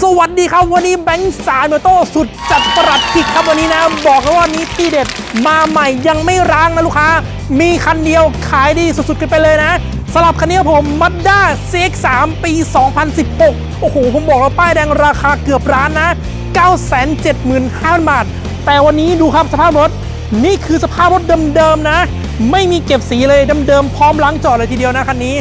สวัสดีครับวันนี้แบงค์สามโตสุดจัดประหลัดขิกครับวันนี้นะ บอกเลยว่านี้ที่เด็ดมาใหม่ยังไม่ร้างนะลูกค้า มีคันเดียวขายดีสุดๆกันไปเลยนะสำหรับคันนี้ครับผม Mazda CX-3 ปี 2016 โอ้โห ผมบอกแล้วป้ายแดงราคาเกือบล้านนะ 975,000 บาท แต่วันนี้ดูครับสภาพรถ นี่คือสภาพรถเดิมๆนะ ไม่มีเก็บสีเลยเดิมๆพร้อมล้างจอดเลยทีเดียวนะคันนี้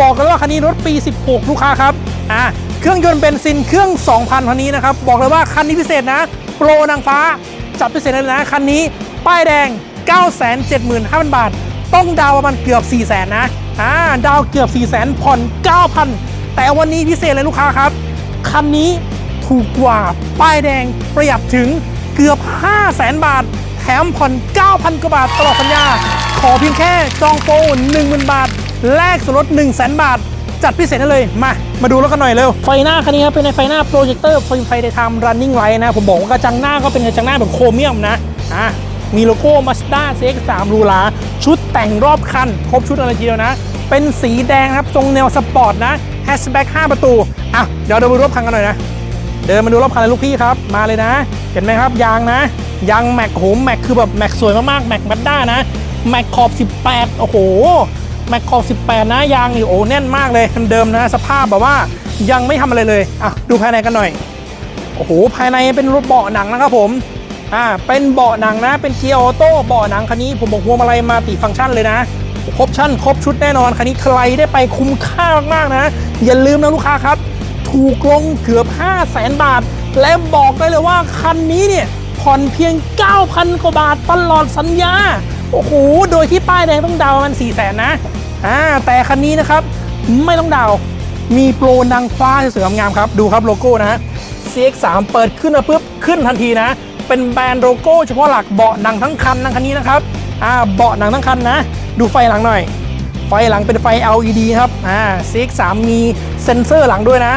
บอกเลยว่าคันนี้รถปี 16 ลูกค้าครับอ่า เครื่องยนต์เบนซินเครื่อง 2,000 คันนี้นะครับ บอกเลยว่าคันนี้พิเศษนะ โปรนางฟ้า จับพิเศษเลยนะ คันนี้ ป้ายแดง 975,000 บาท ต้องดาวประมาณเกือบ 400,000 นะ อ่า ดาวเกือบ 400,000 ผ่อน 9,000 แต่วันนี้พิเศษเลยลูกค้าครับ คันนี้ถูกกว่า ป้ายแดงประหยัดถึงเกือบ 500,000 บาท แถมผ่อน 9,000 กว่าบาทตลอดสัญญา ขอเพียงแค่จองโปร10,000 บาท แลกส่วนลด100,000 บาท จัดพิเศษได้เลย มา มาดูแล้วกันหน่อยเร็ว ไฟหน้าคันนี้ครับเป็นไฟหน้าโปรเจคเตอร์ไฟไฟไดทำ running light นะ ผมบอกว่ากระจังหน้าก็เป็นกระจังหน้าแบบโครเมียมนะ อะ มีโลโก้ Mazda CX-3 รูลา ชุดแต่งรอบคัน ครบชุดอะไรทีเดียวนะ เป็นสีแดงครับ ทรงแนวสปอร์ตนะแฮชแบ็ก5ประตู อะ เดี๋ยวเราไปดูรอบคันกันหน่อยนะ เดินมาดูรอบคันเลยลูกพี่ครับ มาเลยนะ เห็นไหมครับยางนะ ยางแม็กโหแม็กคือแบบแม็กสวยมากๆ แม็กบัดด้านะ แม็กขอบ 18 โอ้โห แม็กขอ18 นะยางนี่โอ้แน่นมากเลยเดิมนะ สภาพแบบว่ายังไม่ทำอะไรเลยอะดูภายในกันหน่อยโอ้โหภายในเป็นรถเบาะหนังนะครับผมอ่าเป็นเบาะหนังนะ เป็นเกียร์ออโต้เบาะหนังคันนี้ผมบอกพวงมาลัยมาติฟังก์ชันเลยนะครบชั่นครบชุดแน่นอนคันนี้ใครได้ไปคุ้มค่ามากๆนะ อย่าลืมนะลูกค้าครับ ถูกลงเกือบ 5 0 0แสนบาท และบอกได้เลยว่าคันนี้เนี่ยผ่อนเพียง 9,000 กว่าบาทตลอดสัญญา โอ้โห โดยที่ป้ายแดงต้องเดามัน4 0 0แสนนะ อ่า แต่คันนี้นะครับ ไม่ต้องเดา มีโปรนางฟ้าสวยงามครับ ดูครับโลโก้นะฮะ CX3 เปิดขึ้นมาปุ๊บ ขึ้นทันทีนะ เป็นแบรนด์โลโก้เฉพาะหลักเบาะหนังทั้งคันนะคันนี้นะครับ อ่า เบาะหนังทั้งคันนะ ดูไฟหลังหน่อย ไฟหลังเป็นไฟ LED ครับ อ่า CX3 มีเซ็นเซอร์หลังด้วยนะ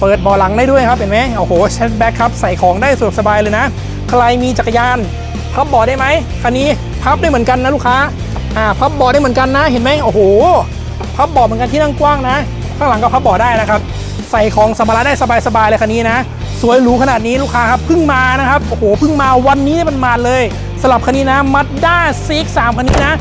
เปิดเบาะหลังได้ด้วยครับ เห็นไหมโอ้โหแชทแบ็คครับ ใส่ของได้สะดวกสบายเลยนะ ใครมีจักรยานพับเบาะได้ไหมคันนี้พับได้เหมือนกันนะลูกค้าอ่าพับเบาะได้เหมือนกันนะ เห็นไหมโอ้โหพับเบาะเหมือนกันที่นั่งกว้างนะ ข้างหลังก็พับเบาะได้นะครับ ใส่ของสัมภาระได้สบายๆเลยคันนี้นะ สวยหรูขนาดนี้ลูกค้าครับเพิ่งมานะครับโอ้โหเพิ่งมาวันนี้มันมาเลยสำหรับคันนี้นะ Mazda CX-3 คันนี้นะ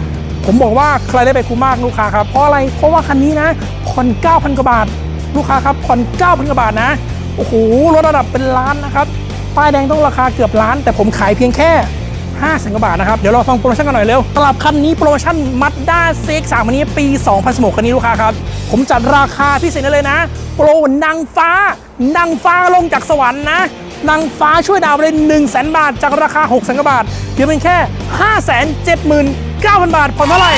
ผมบอกว่าใครได้ไปคุ้มมากลูกค้าครับเพราะอะไรเพราะว่าคันนี้นะผ่อน9,000กว่าบาท ลูกค้าครับผ่อน9,000กว่าบาทนะโอ้โหรถระดับเป็นล้านนะครับ ป้ายแดงต้องราคาเกือบล้าน แต่ผมขายเพียงแค่5แสนกว่าบาทนะครับ เดี๋ยวเราฟังโปรโมชั่นกันหน่อยเร็วสำหรับคันนี้โปรโมชั่น Mazda CX-3 คันนี้ปี 2016 คันนี้ลูกค้าครับ ผมจัดราคาพิเศษเลยนะ โปรนางฟ้านางฟ้าลงจากสวรรค์นะนางฟ้าช่วยดาวไปเลย1 0 0 0 0 0 บาท จากราคา 6 0 0 0 0บาทเดี๋ยวเป็นแค่ 5 7 9 0 0 0 บาทผ่อนเท่าไหร่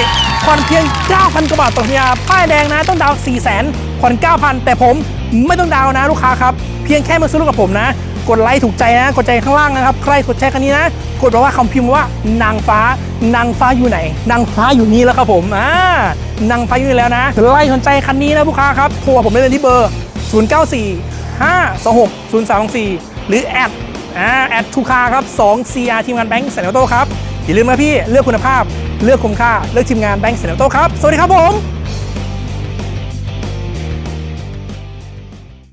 ผ่อนเพียง 9,000 กว่าบาทต่อสัญญาป้ายแดงนะต้องดาว4 0 0 0 0 0ผ่อน 9,000 แต่ผมไม่ต้องดาวน์นะลูกค้าครับ เพียงแค่มาซื้อรถกับผมนะ กดไลค์ถูกใจนะ กดใจข้างล่างนะครับ ใครกดแชร์คันนี้นะ กดบอกว่าคำพิมพ์ว่านางฟ้านางฟ้าอยู่ไหน นางฟ้าอยู่นี่แล้วครับผมอ่านางฟ้าอยู่นี่แล้วนะไล่สนใจคันนี้นะลูกค้าครับโทรผมได้เลยที่เบอร์ 094 526 0324 หรือแอดอ่าแอดทูคาครับ2 CR ทีมงานแบงก์เซนโตครับอย่าลืมนะพี่เลือกคุณภาพ เลือกคุ้มค่าเลือกทีมงานแบงก์เซนโตครับสวัสดีครับผม